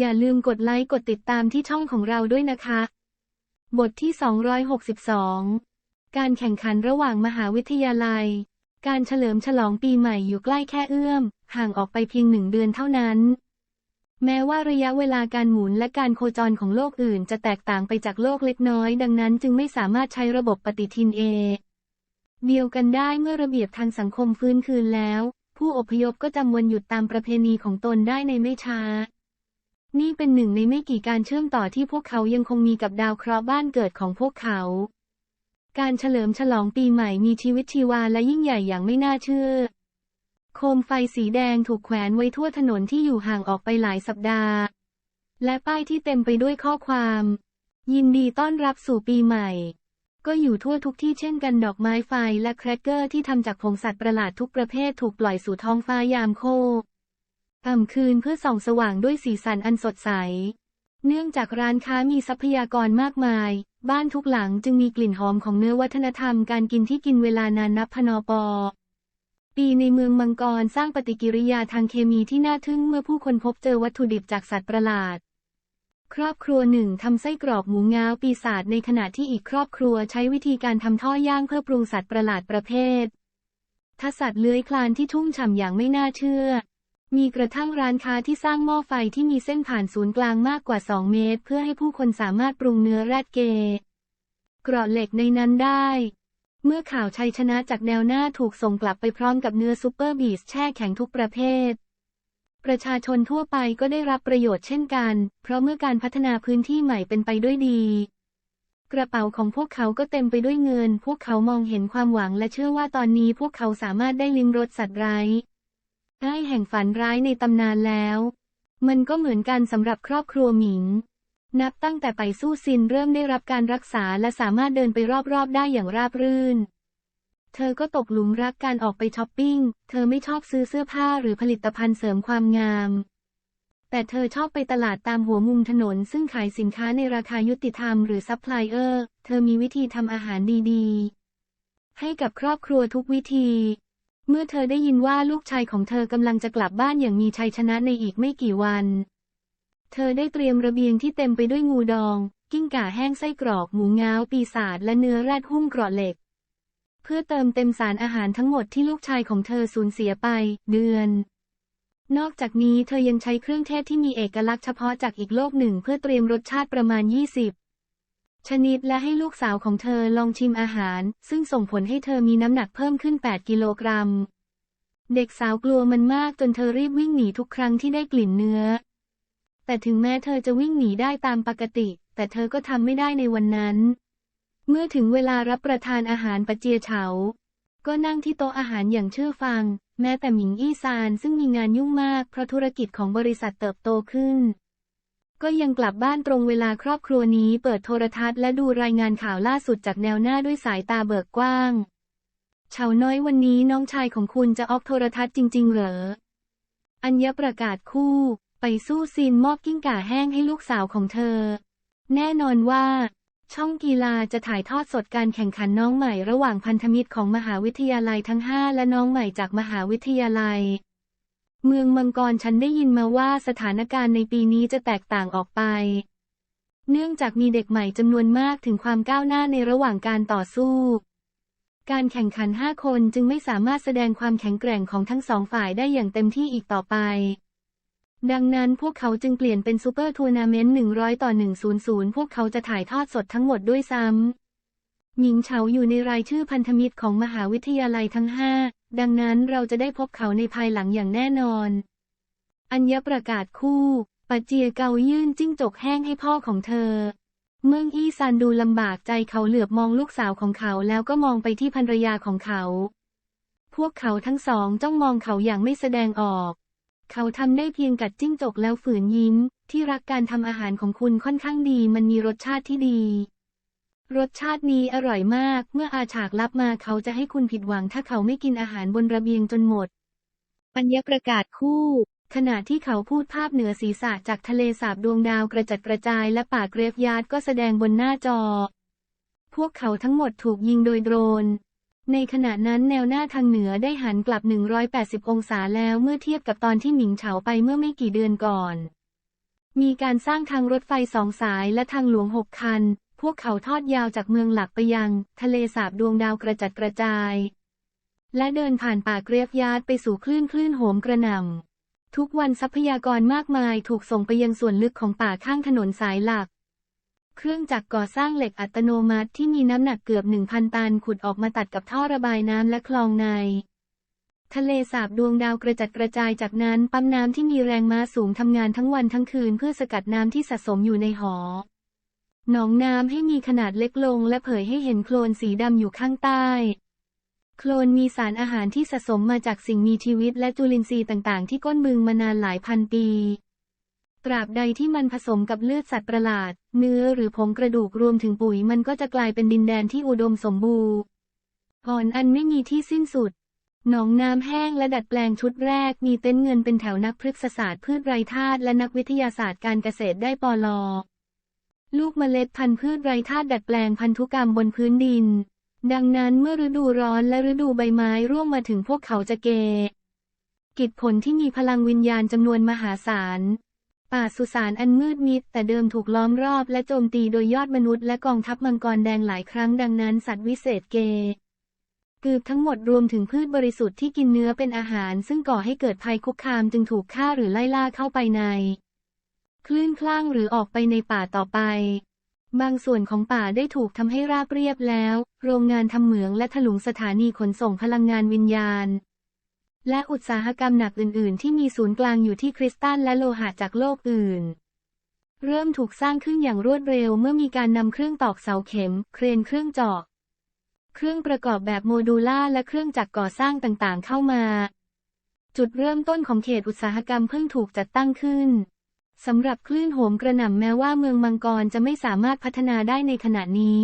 อย่าลืมกดไลค์กดติดตามที่ช่องของเราด้วยนะคะ บทที่ 262 การแข่งขันระหว่างมหาวิทยาลัย การเฉลิมฉลองปีใหม่อยู่ใกล้แค่เอื้อม ห่างออกไปเพียงหนึ่งเดือนเท่านั้น แม้ว่าระยะเวลาการหมุนและการโคจรของโลกอื่น จะแตกต่างไปจากโลกเล็กน้อย ดังนั้นจึงไม่สามารถใช้ระบบปฏิทินเอเดียวกันได้เมื่อระเบียบทางสังคมฟื้นคืนแล้ว ผู้อพยพก็จำวันหยุดตามประเพณีของตนได้ในไม่ช้า นี่เป็นหนึ่งในไม่กี่การเชื่อมต่อที่พวกเขายังคงมีกับดาวเคราะห์บ้านเกิดของพวกเขา การเฉลิมฉลองปีใหม่มีชีวิตชีวาและยิ่งใหญ่อย่างไม่น่าเชื่อ โคมไฟสีแดงถูกแขวนไว้ทั่วถนนที่อยู่ห่างออกไปหลายสัปดาห์ และป้ายที่เต็มไปด้วยข้อความ ยินดีต้อนรับสู่ปีใหม่ ก็อยู่ทั่วทุกที่เช่นกันดอกไม้ไฟและแครกเกอร์ที่ทำจากผงสัตว์ประหลาดทุกประเภทถูกปล่อยสู่ท้องฟ้ายามโค ค่ำคืนเพื่อส่องสว่างด้วยสีสันอันสดใส เนื่องจากร้านค้ามีทรัพยากรมากมาย บ้านทุกหลังจึงมีกลิ่นหอมของเนื้อวัฒนธรรมการกินที่กินเวลานานนับพนปปีในเมืองมังกรสร้างปฏิกิริยาทางเคมีที่น่าทึ่งเมื่อผู้คนพบเจอวัตถุดิบจากสัตว์ประหลาด ครอบครัวหนึ่งทำไส้กรอกหมูง้าวปีศาจในขณะที่อีกครอบครัวใช้วิธีการทำท่อย่างเพื่อปรุงสัตว์ประหลาดประเภททสัตว์เลื้อยคลานที่ทุ่งฉ่ำอย่างไม่น่าเชื่อ มีกระทั่งร้านค้าที่สร้างหม้อไฟที่มีเส้นผ่านศูนย์กลางมากกว่า 2 เมตร เพื่อให้ผู้คนสามารถปรุงเนื้อแรดเกเกราะเหล็กในนั้นได้ เมื่อข่าวชัยชนะจากแนวหน้าถูกส่งกลับไปพร้อมกับเนื้อซูเปอร์บีสแช่แข็งทุกประเภท ประชาชนทั่วไปก็ได้รับประโยชน์เช่นกัน เพราะเมื่อการพัฒนาพื้นที่ใหม่เป็นไปด้วยดี กระเป๋าของพวกเขาก็เต็มไปด้วยเงิน พวกเขามองเห็นความหวังและเชื่อว่าตอนนี้พวกเขาสามารถได้ลิ้มรสสัตว์ไร้ ได้แห่งฝันร้ายในตำนานแล้ว มันก็เหมือนกันสำหรับครอบครัวหมิง นับตั้งแต่ไปสู้ซินเริ่มได้รับการรักษาและสามารถเดินไปรอบๆได้อย่างราบรื่น เธอก็ตกหลุมรักการออกไปช้อปปิ้ง เธอไม่ชอบซื้อเสื้อผ้าหรือผลิตภัณฑ์เสริมความงาม แต่เธอชอบไปตลาดตามหัวมุมถนน ซึ่งขายสินค้าในราคายุติธรรมหรือซัพพลายเออร์ เธอมีวิธีทำอาหารดีๆ ให้กับครอบครัวทุกวิธี เมื่อเธอได้ยินว่าลูกชายของเธอกำลังจะกลับบ้านอย่างมีชัยชนะในอีกไม่กี่วัน เธอได้เตรียมระเบียงที่เต็มไปด้วยงูดอง กิ้งก่าแห้งไส้กรอกหมูง้าว ปีศาจและเนื้อแรดหุ้มกราะเหล็ก เพื่อเติมเต็มสารอาหารทั้งหมดที่ลูกชายของเธอสูญเสียไป เดือน นอกจากนี้เธอยังใช้เครื่องเทศที่มีเอกลักษณ์เฉพาะจากอีกโลกหนึ่งเพื่อเตรียมรสชาติประมาณ 20 ชนิดและให้ลูกสาวของเธอลองชิมอาหาร ซึ่งส่งผลให้เธอมีน้ำหนักเพิ่มขึ้น 8 กิโลกรัม เด็กสาวกลัวมันมากจนเธอรีบวิ่งหนีทุกครั้งที่ได้กลิ่นเนื้อ แต่ถึงแม้เธอจะวิ่งหนีได้ตามปกติ แต่เธอก็ทำไม่ได้ในวันนั้น เมื่อถึงเวลารับประทานอาหารปะเจียเฉา ก็นั่งที่โต๊ะอาหารอย่างเชื่อฟัง แม้แต่หมิงอี้ซานซึ่งมีงานยุ่งมากเพราะธุรกิจของบริษัทเติบโตขึ้น ก็ยังกลับบ้านตรงเวลาครอบครัวนี้เปิดโทรทัศน์และดูรายงานข่าวล่าสุดจากแนวหน้าด้วยสายตาเบิกกว้างเฉาน้อยวันนี้น้องชายของคุณจะออกโทรทัศน์จริง ๆ เหรอ อัญญประกาศคู่ ไปสู้ซีนมอบกิ้งก่าแห้งให้ลูกสาวของเธอ แน่นอนว่า ช่องกีฬาจะถ่ายทอดสดการแข่งขันน้องใหม่ระหว่างพันธมิตรของมหาวิทยาลัยทั้งห้าและน้องใหม่จากมหาวิทยาลัย เมืองมังกรฉันได้ยินมาว่าสถานการณ์ในปีนี้จะแตกต่างออกไป เนื่องจากมีเด็กใหม่จำนวนมากถึงความก้าวหน้าในระหว่างการต่อสู้ การแข่งขันห้าคนจึงไม่สามารถแสดงความแข็งแกร่งของทั้งสองฝ่ายได้อย่างเต็มที่อีกต่อไป ดังนั้นพวกเขาจึงเปลี่ยนเป็นซูเปอร์ทัวร์นาเมนต์100 ต่อ 100 พวกเขาจะถ่ายทอดสดทั้งหมดด้วยซ้ำ หมิงเฉาอยู่ในรายชื่อพันธมิตรของมหาวิทยาลัยทั้งห้า ดังนั้นเราจะได้พบเขาในภายหลังอย่างแน่นอน อัญญประกาศคู่ปัจเจียเกายื่นจิ้งจกแห้งให้พ่อของเธอ เมืองอี้ซานดูลำบากใจเขาเหลือบมองลูกสาวของเขาแล้วก็มองไปที่ภรรยาของเขา พวกเขาทั้งสองจ้องมองเขาอย่างไม่แสดงออก เขาทำได้เพียงกัดจิ้งจกแล้วฝืนยิ้ม ที่รักการทำอาหารของคุณค่อนข้างดีมันมีรสชาติที่ดี รสชาตินี้อร่อยมาก เมื่ออาฉากรับมาเขาจะให้คุณผิดหวังถ้าเขาไม่กินอาหารบนระเบียงจนหมด ปัญญาประกาศคู่ ขณะที่เขาพูดภาพเหนือศีรษะจากทะเลสาบดวงดาวกระจัดกระจายและป่าเกรฟยาร์ดก็แสดงบนหน้าจอ พวกเขาทั้งหมดถูกยิงโดยโดรน ในขณะนั้นแนวหน้าทางเหนือได้หันกลับ 180 องศาแล้วเมื่อเทียบกับตอนที่หมิงเฉาไปเมื่อไม่กี่เดือนก่อน มีการสร้างทางรถไฟสองสายและทางหลวงหกคัน พวกเขาทอดยาวจากเมืองหลักไปยัง ทะเลสาบดวงดาวกระจัดกระจาย และเดินผ่านป่าเกรียบยาดไปสู่คลื่นคลื่นโหมกระหน่ำทุกวันทรัพยากรมากมายถูกส่งไปยังส่วนลึกของป่าข้างถนนสายหลัก เครื่องจักรก่อสร้างเหล็กอัตโนมัติที่มีน้ำหนักเกือบ 1,000 ตันขุดออกมาตัดกับท่อระบายน้ำและคลองในทะเลสาบดวงดาวกระจัดกระจายจากนั้นปั๊มน้ำที่มีแรงม้าสูงทำงานทั้งวันทั้งคืนเพื่อสกัดน้ำที่สะสมอยู่ในหอ หนองน้ำให้มีขนาดเล็กลงและเผยให้เห็นโคลนสีดำอยู่ข้างใต้ โคลนมีสารอาหารที่สะสมมาจากสิ่งมีชีวิตและจุลินทรีย์ต่างๆ ที่ก้นบึงมานานหลายพันปี ตราบใดที่มันผสมกับเลือดสัตว์ประหลาด เนื้อหรือผงกระดูกรวมถึงปุ๋ยมันก็จะกลายเป็นดินแดนที่อุดมสมบูรณ์อ่อนอันไม่มีที่สิ้นสุดหนองน้ำแห้งและดัดแปลงชุดแรก มีเต็นท์เงินเป็นแถวนักพฤกษศาสตร์พืชไร้ธาตุและนักวิทยาศาสตร์การเกษตรได้ปอลอ ลูกเมล็ดพันธุ์พืชไรธาตุดัดแปลงพันธุกรรมบนพื้นดิน ดังนั้นเมื่อฤดูร้อนและฤดูใบไม้ร่วงมาถึงพวกเขาจะเกกิจผลที่มีพลังวิญญาณจำนวนมหาศาล ป่าสุสานอันมืดมิด แต่เดิมถูกล้อมรอบและโจมตีโดยยอดมนุษย์และกองทัพมังกรแดงหลายครั้งดังนั้นสัตว์วิเศษเกเกือบทั้งหมดรวมถึงพืชบริสุทธิ์ที่กินเนื้อเป็นอาหาร ซึ่งก่อให้เกิดภัยคุกคามจึงถูกฆ่าหรือไล่ล่าเข้าไปใน คลื่นคลั่งหรือออกไปในป่าต่อไป บางส่วนของป่าได้ถูกทำให้ราบเรียบแล้ว โรงงานทำเหมืองและถลุงสถานีขนส่งพลังงานวิญญาณ และอุตสาหกรรมหนักอื่น ๆ ที่มีศูนย์กลางอยู่ที่คริสตัลและโลหะจากโลกอื่นเริ่มถูกสร้างขึ้นอย่างรวดเร็วเมื่อมีการนำเครื่องตอกเสาเข็ม เครนเครื่องเจาะ เครื่องประกอบแบบโมดูล่าและเครื่องจักรก่อสร้างต่างๆ เข้ามา จุดเริ่มต้นของเขตอุตสาหกรรมเพิ่งถูกจัดตั้งขึ้น สำหรับคลื่นโหมกระหน่ำแม้ว่าเมืองมังกรจะไม่สามารถพัฒนาได้ในขณะนี้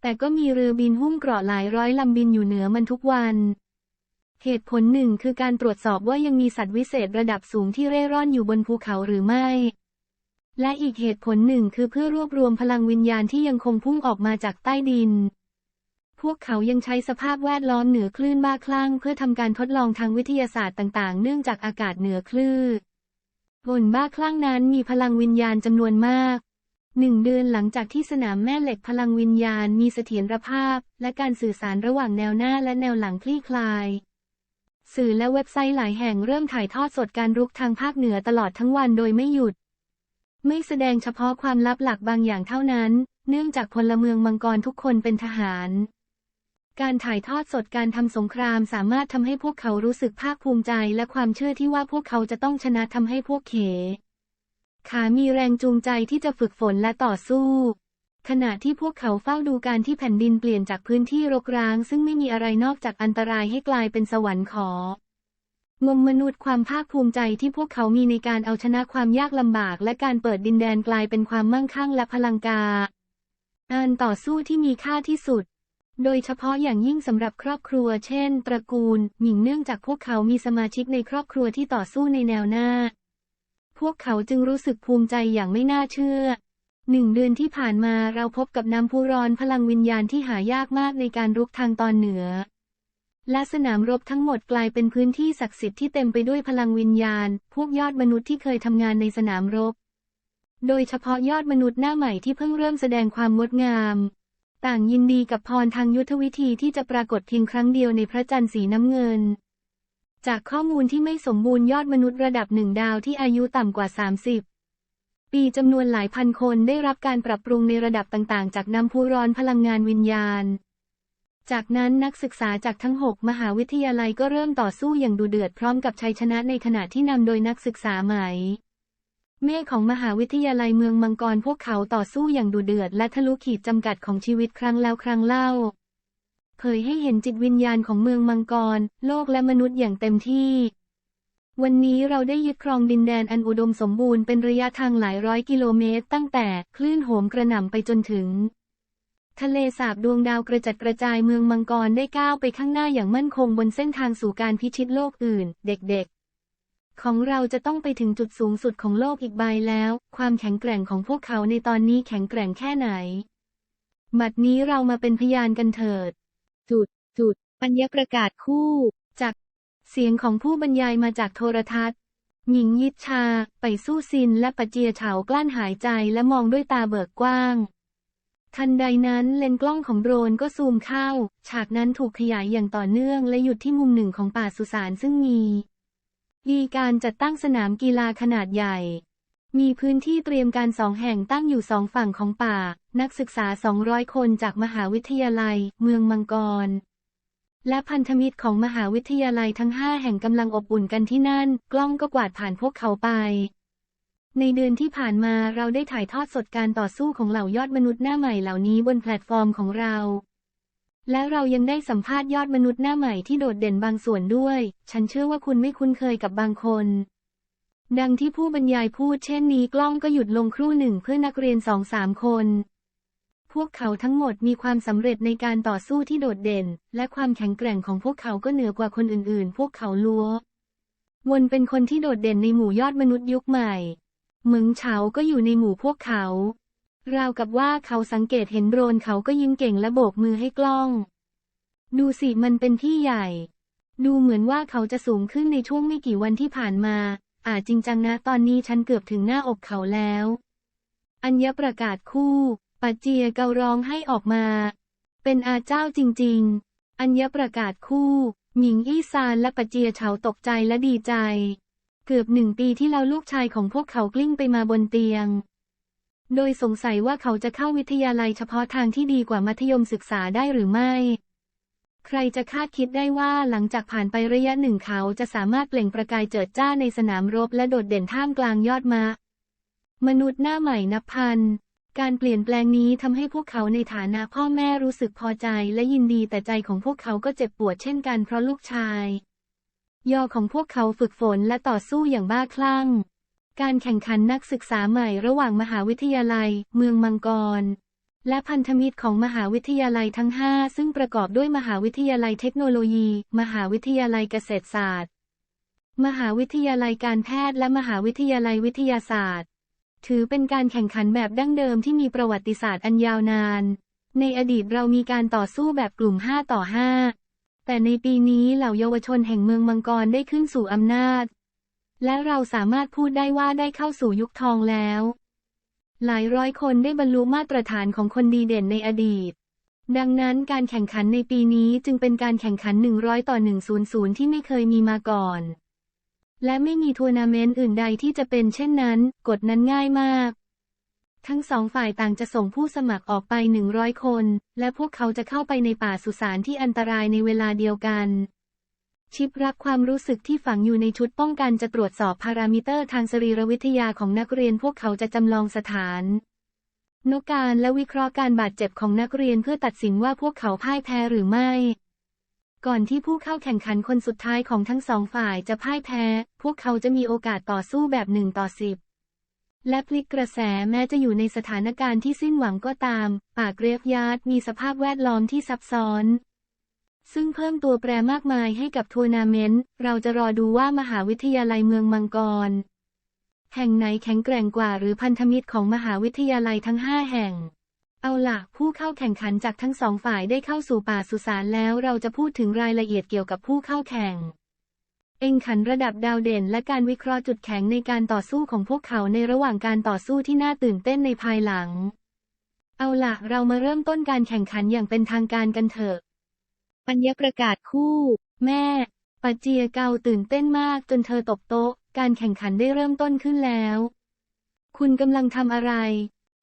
แต่ก็มีเรือบินหุ้มเกราะหลายร้อยลำบินอยู่เหนือมันทุกวันเหตุผลหนึ่งคือการตรวจสอบว่ายังมีสัตว์วิเศษระดับสูงที่เร่ร่อนอยู่บนภูเขาหรือไม่ และอีกเหตุผลหนึ่งคือเพื่อรวบรวมพลังวิญญาณที่ยังคงพุ่งออกมาจากใต้ดิน พวกเขายังใช้สภาพแวดล้อมเหนือคลื่นบ้าคลั่งเพื่อทำการทดลองทางวิทยาศาสตร์ต่าง ๆ เนื่องจากอากาศเหนือคลื่น บนบ้าคลั่งนั้นมีพลังวิญญาณจำนวนมากหนึ่งเดือนหลังจากที่สนามแม่เหล็กพลังวิญญาณมีเสถียรภาพ และการสื่อสารระหว่างแนวหน้าและแนวหลังคลี่คลาย สื่อและเว็บไซต์หลายแห่งเริ่มถ่ายทอดสดการรุกทางภาคเหนือตลอดทั้งวันโดยไม่หยุด ไม่แสดงเฉพาะความลับหลักบางอย่างเท่านั้น เนื่องจากพลเมืองมังกรทุกคนเป็นทหาร การถ่ายทอดสดการทำสงครามสามารถทำให้พวกเขารู้สึกภาคภูมิใจและความเชื่อที่ว่าพวกเขาจะต้องชนะทำให้พวกเข ขามีแรงจูงใจที่จะฝึกฝนและต่อสู้ ขณะที่พวกเขาเฝ้าดูการที่แผ่นดินเปลี่ยนจากพื้นที่รกร้าง ซึ่งไม่มีอะไรนอกจากอันตรายให้กลายเป็นสวรรค์ของมมนุษย์ความภาคภูมิใจที่พวกเขามีในการเอาชนะความยากลำบาก และการเปิดดินแดนกลายเป็นความมั่งคั่งและพลังกาการต่อสู้ที่มีค่าที่สุด โดยเฉพาะอย่างยิ่งสำหรับครอบครัว เช่น ตระกูล หมิงเนื่องจากพวกเขามีสมาชิกในครอบครัวที่ต่อสู้ในแนวหน้า พวกเขาจึงรู้สึกภูมิใจอย่างไม่น่าเชื่อ หนึ่งเดือนที่ผ่านมาเราพบกับน้ำพุร้อนพลังวิญญาณที่หายากมากในการรุกทางตอนเหนือ และสนามรบทั้งหมดกลายเป็นพื้นที่ศักดิ์สิทธิ์ที่เต็มไปด้วยพลังวิญญาณ พวกยอดมนุษย์ที่เคยทำงานในสนามรบ โดยเฉพาะยอดมนุษย์หน้าใหม่ที่เพิ่งเริ่มแสดงความงดงาม ต่างยินดีกับพรทางยุทธวิธีที่จะปรากฏเพียงครั้งเดียวในพระจันทร์สีน้ำเงิน จากข้อมูลที่ไม่สมบูรณ์ยอดมนุษย์ระดับหนึ่งดาวที่อายุต่ำกว่า 30 ปีจำนวนหลายพันคนได้รับการปรับปรุงในระดับต่างๆ จากน้ำพุร้อนพลังงานวิญญาณ จากนั้นนักศึกษาจากทั้ง 6 มหาวิทยาลัยก็เริ่มต่อสู้อย่างดุเดือดพร้อมกับชัยชนะในขณะที่นำโดยนักศึกษาใหม่ เมฆของมหาวิทยาลัยเมืองมังกรพวกเขาต่อสู้อย่างดุเดือดและทะลุขีดจำกัดของชีวิตครั้งแล้วครั้งเล่า เผยให้เห็นจิตวิญญาณของเมืองมังกร โลกและมนุษย์อย่างเต็มที่ วันนี้เราได้ยึดครองดินแดนอันอุดมสมบูรณ์เป็นระยะทางหลายร้อยกิโลเมตร ตั้งแต่คลื่นโหมกระหน่ำไปจนถึง ทะเลสาบดวงดาวกระจัดกระจายเมืองมังกรได้ก้าวไปข้างหน้าอย่างมั่นคงบนเส้นทางสู่การพิชิตโลกอื่น เด็กๆ ของเราจะต้องไปถึงจุดสูงสุดของโลกอีกใบแล้ว ความแข็งแกร่งของพวกเขาในตอนนี้แข็งแกร่งแค่ไหน บัดนี้เรามาเป็นพยานกันเถิด จุด จุด ปัญญาประกาศคู่ จาก เสียงของผู้บรรยายมาจากโทรทัศน์ หญิงยิดชา ไปสู้ซิน และปะเจียเฉากลั้นหายใจและมองด้วยตาเบิกกว้าง ทันใดนั้นเลนส์กล้องของโดรนก็ซูมเข้า ฉากนั้นถูกขยายอย่างต่อเนื่องและหยุดที่มุมหนึ่งของป่าสุสานซึ่งมี มีการจัดตั้งสนามกีฬาขนาดใหญ่ มีพื้นที่เตรียมการสองแห่งตั้งอยู่สองฝั่งของป่า นักศึกษา 200 คนจากมหาวิทยาลัย เมืองมังกร และพันธมิตรของมหาวิทยาลัยทั้งห้าแห่งกำลังอบอุ่นกันที่นั่น กล้องก็กวาดผ่านพวกเขาไป ในเดือนที่ผ่านมาเราได้ถ่ายทอดสดการต่อสู้ของเหล่ายอดมนุษย์หน้าใหม่เหล่านี้บนแพลตฟอร์มของเรา และเรายังได้สัมภาษณ์ยอดมนุษย์หน้าใหม่ที่โดดเด่นบางส่วนด้วย ฉันเชื่อว่าคุณไม่คุ้นเคยกับบางคน ดังที่ผู้บรรยายพูดเช่นนี้กล้องก็หยุดลงครู่หนึ่งเพื่อนักเรียนสองสามคน พวกเขาทั้งหมดมีความสำเร็จในการต่อสู้ที่โดดเด่น และความแข็งแกร่งของพวกเขาก็เหนือกว่าคนอื่นๆ พวกเขาลัววนเป็นคนที่โดดเด่นในหมู่ยอดมนุษย์ยุคใหม่เหมึงเฉาก็อยู่ในหมู่พวกเขา ราวกับว่าเขาสังเกตเห็นโดรนเขาก็ยิ้มเก่งและโบกมือให้กล้อง ดูสิมันเป็นที่ใหญ่ ดูเหมือนว่าเขาจะสูงขึ้นในช่วงไม่กี่วันที่ผ่านมา อาจจริงจังนะตอนนี้ฉันเกือบถึงหน้าอกเขาแล้ว อัญญประกาศคู่ปัจเจียเการ้องให้ออกมา เป็นอาเจ้าจริง ๆ อัญญประกาศคู่หมิงอี้ซานและปัจเจียเฉาตกใจและดีใจ เกือบหนึ่งปีที่แล้วลูกชายของพวกเขากลิ้งไปมาบนเตียง โดยสงสัยว่าเขาจะเข้าวิทยาลัยเฉพาะทางที่ดีกว่ามัธยมศึกษาได้หรือไม่ ใครจะคาดคิดได้ว่าหลังจากผ่านไประยะหนึ่งเขาจะสามารถเปล่งประกายเจิดจ้าในสนามรบและโดดเด่นท่ามกลางยอดมะ มนุษย์หน้าใหม่นับพัน การเปลี่ยนแปลงนี้ทำให้พวกเขาในฐานะพ่อแม่รู้สึกพอใจและยินดีแต่ใจของพวกเขาก็เจ็บปวดเช่นกันเพราะลูกชาย ยอของพวกเขาฝึกฝนและต่อสู้อย่างบ้าคลั่ง การแข่งขันนักศึกษาใหม่ระหว่างมหาวิทยาลัย เมืองมังกร และพันธมิตรของมหาวิทยาลัยทั้ง 5 ซึ่งประกอบด้วยมหาวิทยาลัยเทคโนโลยี มหาวิทยาลัยเกษตรศาสตร์ มหาวิทยาลัยการแพทย์และมหาวิทยาลัยวิทยาศาสตร์ ถือเป็นการแข่งขันแบบดั้งเดิมที่มีประวัติศาสตร์อันยาวนาน ในอดีตเรามีการต่อสู้แบบกลุ่ม 5 ต่อ 5แต่ในปีนี้เหล่าเยาวชนแห่งเมืองมังกรได้ขึ้นสู่อำนาจ และเราสามารถพูดได้ว่าได้เข้าสู่ยุคทองแล้ว หลายร้อยคนได้บรรลุมาตรฐานของคนดีเด่นในอดีต ดังนั้นการแข่งขันในปีนี้จึงเป็นการแข่งขัน 100 ต่อ 100 ที่ไม่เคยมีมาก่อน และไม่มีทัวร์นาเมนต์อื่นใดที่จะเป็นเช่นนั้น กฎนั้นง่ายมาก ทั้งสองฝ่ายต่างจะส่งผู้สมัครออกไป 100 คน และพวกเขาจะเข้าไปในป่าสุสานที่อันตรายในเวลาเดียวกัน ชิปรับความรู้สึกที่ฝังอยู่ในชุดป้องกันจะตรวจสอบพารามิเตอร์ทางสรีรวิทยาของนักเรียนพวกเขาจะจำลองสถานนกการและวิเคราะห์การบาดเจ็บของนักเรียนเพื่อตัดสินว่าพวกเขาพ่ายแพ้หรือไม่ ก่อนที่ผู้เข้าแข่งขันคนสุดท้ายของทั้งสองฝ่ายจะพ่ายแพ้ พวกเขาจะมีโอกาสต่อสู้แบบหนึ่งต่อสิบและพลิกกระแสแม้จะอยู่ในสถานการณ์ที่สิ้นหวังก็ตามปากเรียบยาร์ดมีสภาพแวดล้อมที่ซับซ้อน ซึ่งเพิ่มตัวแปรมากมายให้กับทัวร์นาเมนต์ เราจะรอดูว่ามหาวิทยาลัยเมืองมังกร แห่งไหนแข็งแกร่งกว่าหรือพันธมิตรของมหาวิทยาลัยทั้งห้าแห่ง เอาล่ะ ผู้เข้าแข่งขันจากทั้งสองฝ่ายได้เข้าสู่ป่าสุสานแล้วเราจะพูดถึงรายละเอียดเกี่ยวกับผู้เข้าแข่ง เองขันระดับดาวเด่นและการวิเคราะห์จุดแข็งในการต่อสู้ของพวกเขาในระหว่างการต่อสู้ที่น่าตื่นเต้นในภายหลัง เอาล่ะ เรามาเริ่มต้นการแข่งขันอย่างเป็นทางการกันเถอะ ปัญญาประกาศคู่ แม่ ปัจเจียเกาตื่นเต้นมากจนเธอตบโต๊ะ การแข่งขันได้เริ่มต้นขึ้นแล้ว คุณกำลังทำอะไร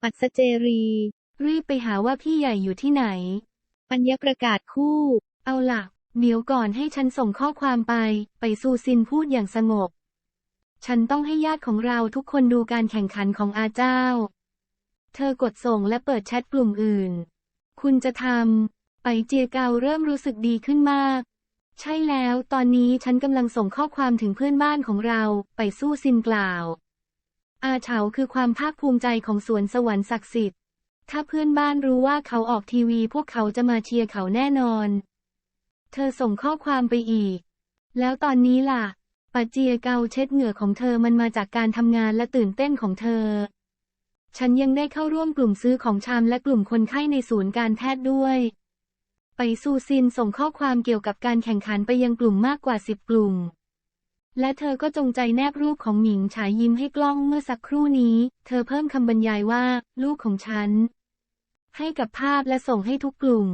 ปัสเจรี รีบไปหาว่าพี่ใหญ่อยู่ที่ไหน ปัญญาประกาศคู่ เอาล่ะเดี๋ยวก่อนให้ฉันส่งข้อความไป ไปซูซินพูดอย่างสงบ ฉันต้องให้ญาติของเราทุกคนดูการแข่งขันของอาเจ้า เธอกดส่งและเปิดแชทกลุ่มอื่น คุณจะทำ ไปเจียเกาเริ่มรู้สึกดีขึ้นมาก ใช่แล้ว ตอนนี้ฉันกำลังส่งข้อความถึงเพื่อนบ้านของเรา ไปสู้ซินกล่าว อาเฉาคือความภาคภูมิใจของสวนสวรรค์ศักดิ์สิทธิ์ ถ้าเพื่อนบ้านรู้ว่าเขาออกทีวีพวกเขาจะมาเชียร์เขาแน่นอน เธอส่งข้อความไปอีก แล้วตอนนี้ล่ะปัจเจียเกาเช็ดเหงื่อของเธอมันมาจากการทำงานและตื่นเต้นของเธอ ฉันยังได้เข้าร่วมกลุ่มซื้อของชามและกลุ่มคนไข้ในศูนย์การแพทย์ด้วย ไปซูซินส่งข้อความเกี่ยวกับการแข่งขันไปยังกลุ่มมากกว่าสิบกลุ่ม และเธอก็จงใจแนบรูปของหมิงฉายยิ้มให้กล้องเมื่อสักครู่นี้ เธอเพิ่มคำบรรยายว่า ลูกของฉัน ให้กับภาพและส่งให้ทุกกลุ่ม